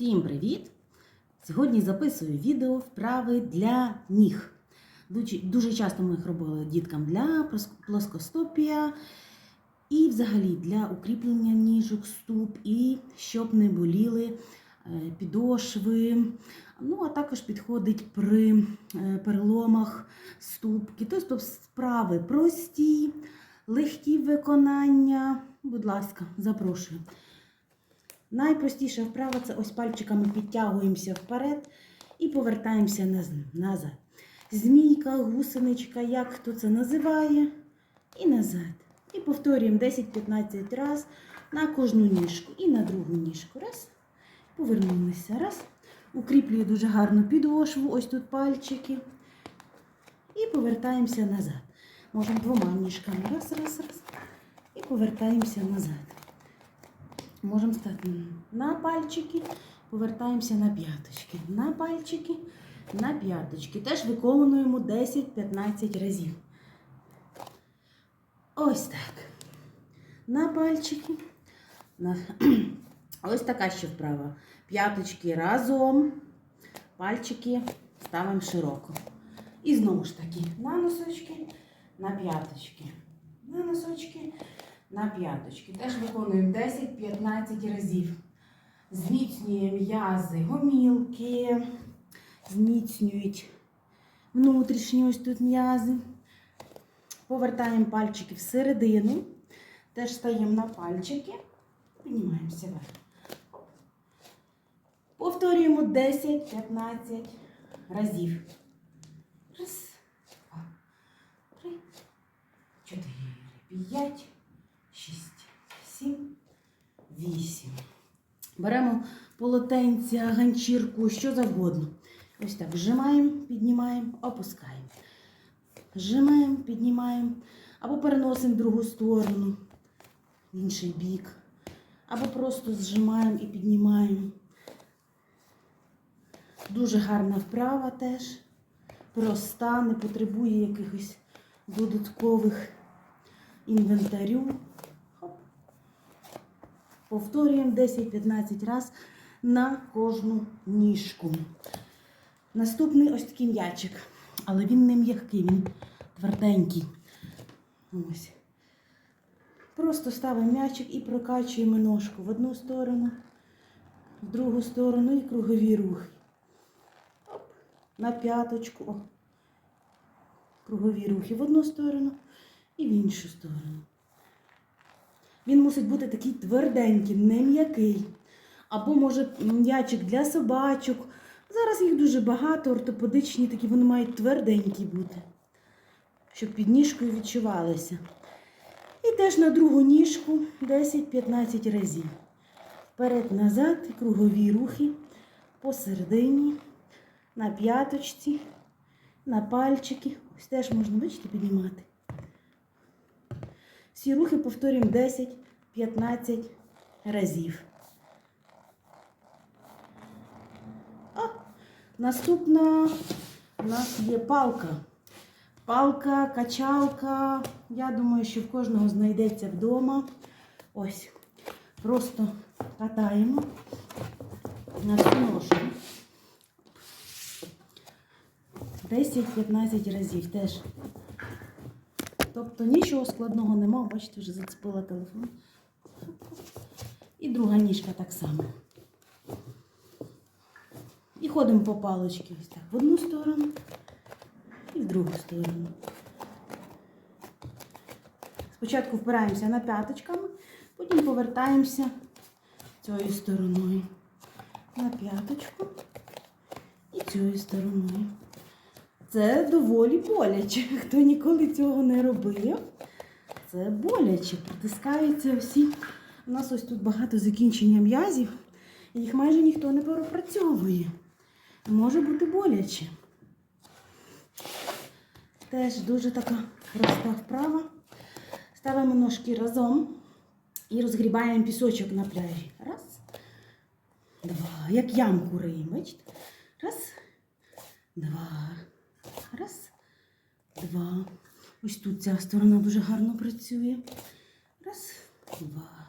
Всім привіт! Сьогодні записую відео вправи для ніг. Дуже, часто ми їх робили діткам для плоскостопія і взагалі для укріплення ніжок, ступ, і щоб не боліли е, підошви. Ну, а також підходить при е, переломах ступки. Тобто справи прості, легкі виконання. Будь ласка, запрошую. Найпростіша вправа це ось пальчиками підтягуємося вперед і повертаємося назад. Змійка, гусеничка, як хто це називає, і назад. І повторюємо 10-15 разів на кожну ніжку і на другу ніжку. Раз. Повернулися. Раз. Укріплює дуже гарно підошву, ось тут пальчики. І повертаємося назад. Можемо двома ніжками. Раз, раз, раз. І повертаємося назад. Можемо стати на пальчики, повертаємося на п'яточки. На пальчики, на п'яточки. Теж виконуємо 10-15 разів. Ось так. На пальчики. На... Ось така ще вправа. П'яточки разом. Пальчики ставимо широко. І знову ж таки на носочки, на п'яточки. На носочки, на п'яточки. Теж виконуємо 10-15 разів. Зміцнює м'язи, гомілки, зміцнюють внутрішні ось тут м'язи. Повертаємо пальчики всередину. Теж стаємо на пальчики. Піднімаємося вверх. Повторюємо 10-15 разів. Раз, два, три, чотири, п'ять, 8. Беремо полотенця, ганчірку, що завгодно. Ось так. Вжимаємо, піднімаємо, опускаємо. Вжимаємо, піднімаємо. Або переносимо в другу сторону, в інший бік. Або просто зжимаємо і піднімаємо. Дуже гарна вправа теж. Проста, не потребує якихось додаткових інвентарю. Повторюємо 10-15 разів на кожну ніжку. Наступний ось такий м'ячик, але він не м'який, він тверденький. Ось. Просто ставимо м'ячик і прокачуємо ножку в одну сторону, в другу сторону і кругові рухи. На п'яточку. О. Кругові рухи в одну сторону і в іншу сторону. Він мусить бути такий тверденький, не м'який. Або, може, м'ячик для собачок. Зараз їх дуже багато, ортопедичні такі, вони мають тверденькі бути, щоб під ніжкою відчувалися. І теж на другу ніжку 10-15 разів. Вперед-назад і кругові рухи посередині, на п'яточці, на пальчики. Ось теж можна, бачите, піднімати. Всі рухи повторюємо 10-15 разів. А, наступна у нас є палка. Палка, качалка. Я думаю, що в кожного знайдеться вдома. Ось. Просто катаємо на цю ножку. 10-15 разів теж. Тобто нічого складного нема. Бачите, вже зацепила телефон. І друга ніжка так само. І ходимо по паличці ось так в одну сторону і в другу сторону. Спочатку впираємося на п'яточками, потім повертаємося цією стороною. На п'яточку і цією стороною. Це доволі боляче. Хто ніколи цього не робив, це боляче. Притискаються всі. У нас ось тут багато закінчення м'язів, їх майже ніхто не пропрацьовує. Може бути боляче. Теж дуже така проста вправа. Ставимо ножки разом і розгрібаємо пісочок на пляжі. Раз, два. Як ямку риємо. Раз, два. Раз, два. Ось тут ця сторона дуже гарно працює. Раз, два.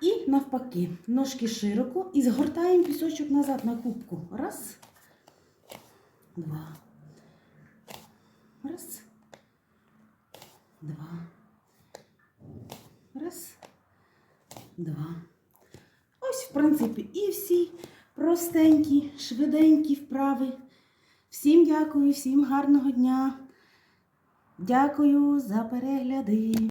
І навпаки, ножки широко і згортаємо пісочок назад на кубку. Раз, два. Раз. Два. Раз. Два. Ось, в принципі, і всі простенькі, швиденькі вправи. Всім дякую, всім гарного дня. Дякую за перегляди.